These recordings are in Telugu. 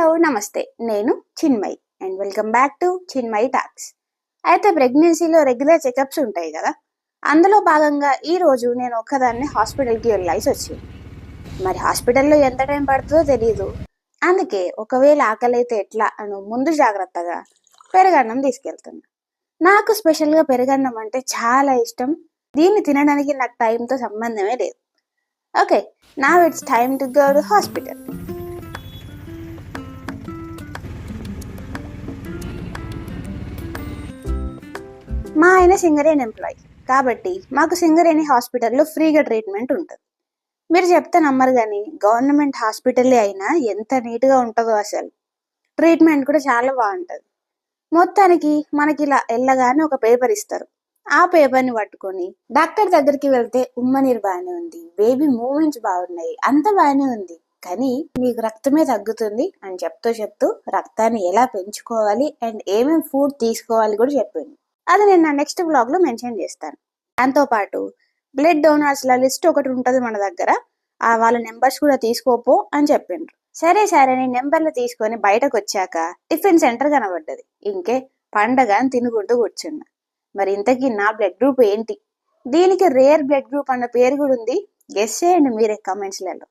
నమస్తే. నేను Chinmayi. And welcome back to Chinmayi talks. అయితే ప్రెగ్నెన్సీలో రెగ్యులర్ చెకప్స్ ఉంటాయి కదా? అందులో భాగంగా ఈ రోజు నేను ఒక్కదాన్ని హాస్పిటల్కి వెళ్ళాల్సి వచ్చింది. మరి హాస్పిటల్లో ఎంత టైం పడుతుందో తెలియదు అందుకే ఒకవేళ ఆకలి అయితే ఎట్లా అని ముందు జాగ్రత్తగా పెరుగన్నం తీసుకెళ్తున్నా. నాకు స్పెషల్గా పెరుగన్నం అంటే చాలా ఇష్టం. దీన్ని తినడానికి నాకు టైంతో సంబంధమే లేదు. ఓకే నా it's time to go to hospital. మా ఆయన సింగరేణి ఎంప్లాయీ కాబట్టి మాకు సింగరేణి హాస్పిటల్లో ఫ్రీగా ట్రీట్మెంట్ ఉంటుంది. మీరు చెప్తే నమ్మరు కానీ గవర్నమెంట్ హాస్పిటల్ అయినా ఎంత నీట్గా ఉంటుందో అసలు. ట్రీట్మెంట్ కూడా చాలా బాగుంటుంది. మొత్తానికి మనకి ఇలా వెళ్ళగానే ఒక పేపర్ ఇస్తారు. ఆ పేపర్ని పట్టుకొని డాక్టర్ దగ్గరికి వెళ్తే ఉమ్మనీరు బాగానే ఉంది బేబీ మూమెంట్స్ బాగున్నాయి అంత బాగానే ఉంది కానీ మీకు రక్తమే తగ్గుతుంది అని చెప్తూ చెప్తూ రక్తాన్ని ఎలా పెంచుకోవాలి అండ్ ఏమేమి ఫుడ్ తీసుకోవాలి కూడా చెప్పింది. అది నేను నా నెక్స్ట్ బ్లాగ్లో మెన్షన్ చేస్తాను. దాంతో పాటు బ్లడ్ డోనర్స్ ల లిస్ట్ ఒకటి ఉంటుంది మన దగ్గర. ఆ వాళ్ళ నెంబర్స్ కూడా తీసుకోపో అని చెప్పిండ్రు. సరే సరే నేను నెంబర్లు తీసుకొని బయటకు వచ్చాక టిఫిన్ సెంటర్ కనబడ్డది. ఇంకే పండగ అని తినుకుంటూ కూర్చున్నా. మరి ఇంతకీ నా బ్లడ్ గ్రూప్ ఏంటి? దీనికి రేర్ బ్లడ్ గ్రూప్ అన్న పేరు కూడా ఉంది. గెస్ చేయండి మీరే కమెంట్స్లలో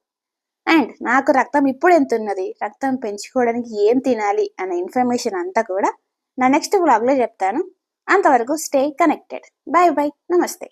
అండ్ నాకు రక్తం ఇప్పుడు ఎంత ఉన్నది? రక్తం పెంచుకోవడానికి ఏం తినాలి? అనే ఇన్ఫర్మేషన్ అంతా కూడా నా నెక్స్ట్ బ్లాగ్లో చెప్తాను. అంతవరకు స్టే కనెక్టెడ్ బాయ్ బాయ్ నమస్తే